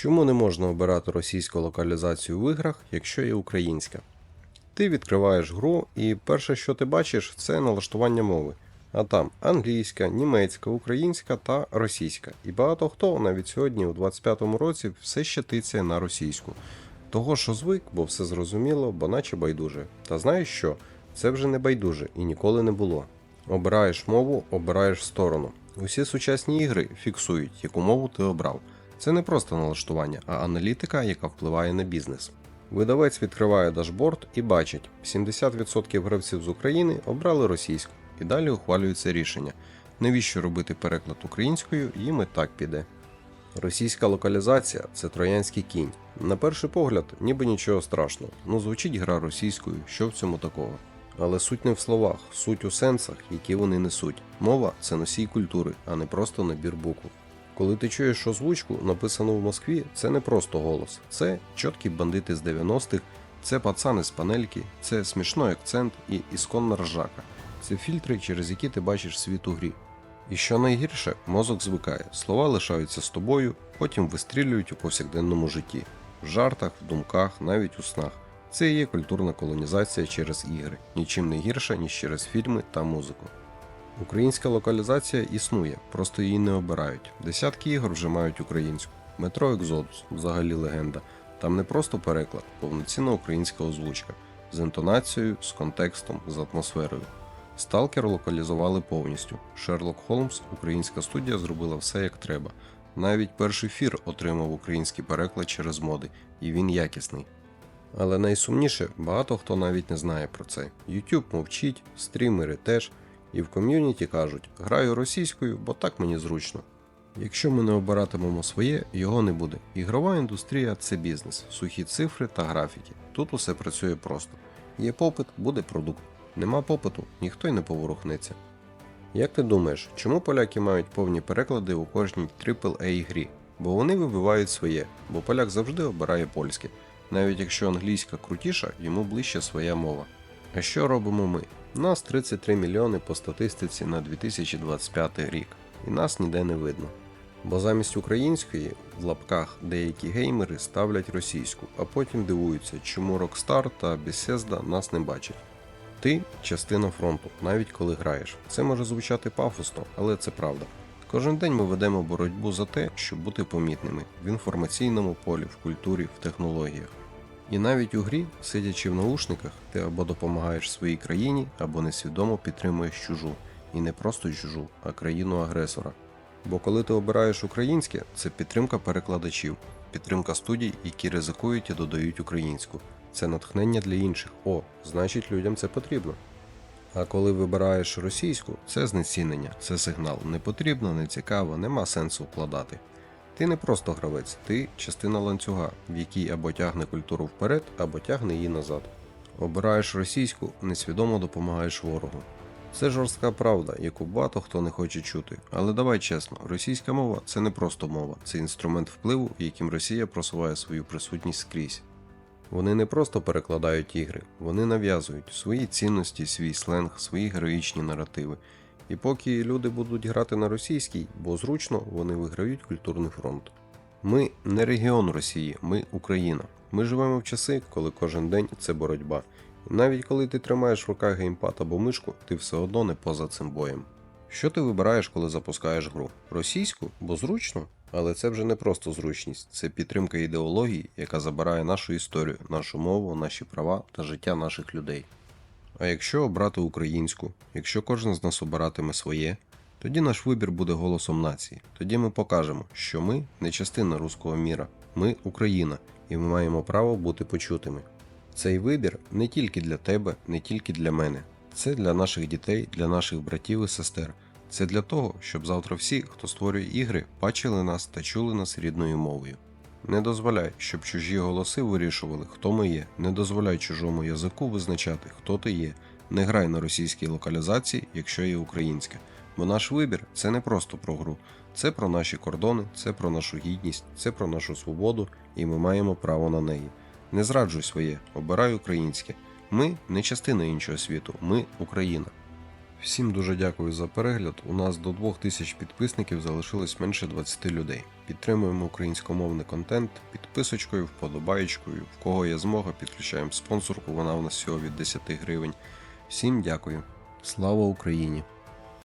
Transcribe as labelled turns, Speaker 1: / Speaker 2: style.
Speaker 1: Чому не можна обирати російську локалізацію в іграх, якщо є українська? Ти відкриваєш гру, і перше, що ти бачиш, це налаштування мови. А там англійська, німецька, українська та російська. І багато хто навіть сьогодні, у 25-му році, все ще тицяє на російську. Того, що звик, бо все зрозуміло, бо наче байдуже. Та знаєш що? Це вже не байдуже і ніколи не було. Обираєш мову, обираєш сторону. Усі сучасні ігри фіксують, яку мову ти обрав. Це не просто налаштування, а аналітика, яка впливає на бізнес. Видавець відкриває дашборд і бачить, 70% гравців з України обрали російську, і далі ухвалюється рішення. Навіщо робити переклад українською, їм і так піде. Російська локалізація це троянський кінь. На перший погляд, ніби нічого страшного. Ну звучить гра російською, що в цьому такого. Але суть не в словах, суть у сенсах, які вони несуть. Мова це носій культури, а не просто набір букв. Коли ти чуєш озвучку, написану в Москві, це не просто голос, це чіткі бандити з 90-х, це пацани з панельки, це смішний акцент і ісконна ржака. Це фільтри, через які ти бачиш світ у грі. І що найгірше, мозок звикає, слова лишаються з тобою, потім вистрілюють у повсякденному житті, в жартах, в думках, навіть у снах. Це і є культурна колонізація через ігри, нічим не гірша, ніж через фільми та музику. Українська локалізація існує, просто її не обирають. Десятки ігор вже мають українську. Метро Екзодус взагалі легенда. Там не просто переклад, повноцінна українська озвучка з інтонацією, з контекстом, з атмосферою. Сталкер локалізували повністю. Шерлок Холмс, українська студія зробила все як треба. Навіть перший фір отримав український переклад через моди, і він якісний. Але найсумніше, багато хто навіть не знає про це. YouTube мовчить, стрімери теж, і в ком'юніті кажуть: граю російською, бо так мені зручно. Якщо ми не обиратимемо своє, його не буде. Ігрова індустрія це бізнес, сухі цифри та графіки. Тут усе працює просто. Є попит, буде продукт. Нема попиту, ніхто й не поворухнеться. Як ти думаєш, чому поляки мають повні переклади у кожній AAA грі? Бо вони вибивають своє, бо поляк завжди обирає польське. Навіть якщо англійська крутіша, йому ближче своя мова. А що робимо ми? Нас 33 мільйони по статистиці на 2025 рік, і нас ніде не видно. Бо замість української в лапках деякі геймери ставлять російську, а потім дивуються, чому Rockstar та Bethesda нас не бачать. Ти частина фронту, навіть коли граєш. Це може звучати пафосно, але це правда. Кожен день ми ведемо боротьбу за те, щоб бути помітними в інформаційному полі, в культурі, в технологіях. І навіть у грі, сидячи в наушниках, ти або допомагаєш своїй країні, або несвідомо підтримуєш чужу. І не просто чужу, а країну агресора. Бо коли ти обираєш українське, це підтримка перекладачів, підтримка студій, які ризикують і додають українську. Це натхнення для інших. О, значить людям це потрібно. А коли вибираєш російську, це знецінення, це сигнал. Не потрібно, не цікаво, нема сенсу вкладати. Ти не просто гравець, ти частина ланцюга, в якій або тягне культуру вперед, або тягне її назад. Обираєш російську, несвідомо допомагаєш ворогу. Це жорстка правда, яку багато хто не хоче чути. Але давай чесно, російська мова це не просто мова, це інструмент впливу, яким Росія просуває свою присутність скрізь. Вони не просто перекладають ігри, вони нав'язують свої цінності, свій сленг, свої героїчні наративи. І поки люди будуть грати на російській, бо зручно, вони виграють культурний фронт. Ми не регіон Росії, ми Україна. Ми живемо в часи, коли кожен день це боротьба. І навіть коли ти тримаєш в руках геймпад або мишку, ти все одно не поза цим боєм. Що ти вибираєш, коли запускаєш гру? Російську, бо зручно? Але це вже не просто зручність, це підтримка ідеології, яка забирає нашу історію, нашу мову, наші права та життя наших людей. А якщо обрати українську, якщо кожен з нас обиратиме своє, тоді наш вибір буде голосом нації. Тоді ми покажемо, що ми не частина руського міра, ми Україна, і ми маємо право бути почутими. Цей вибір не тільки для тебе, не тільки для мене. Це для наших дітей, для наших братів і сестер. Це для того, щоб завтра всі, хто створює ігри, бачили нас та чули нас рідною мовою. Не дозволяй, щоб чужі голоси вирішували, хто ми є. Не дозволяй чужому язику визначати, хто ти є. Не грай на російській локалізації, якщо є українська. Бо наш вибір це не просто про гру, це про наші кордони, це про нашу гідність, це про нашу свободу, і ми маємо право на неї. Не зраджуй своє, обирай українське. Ми не частина іншого світу, ми Україна. Всім дуже дякую за перегляд. У нас до 2000 підписників залишилось менше 20 людей. Підтримуємо українськомовний контент підписочкою, вподобаєчкою. В кого є змога, підключаємо спонсорку. Вона у нас всього від 10 гривень. Всім дякую. Слава Україні!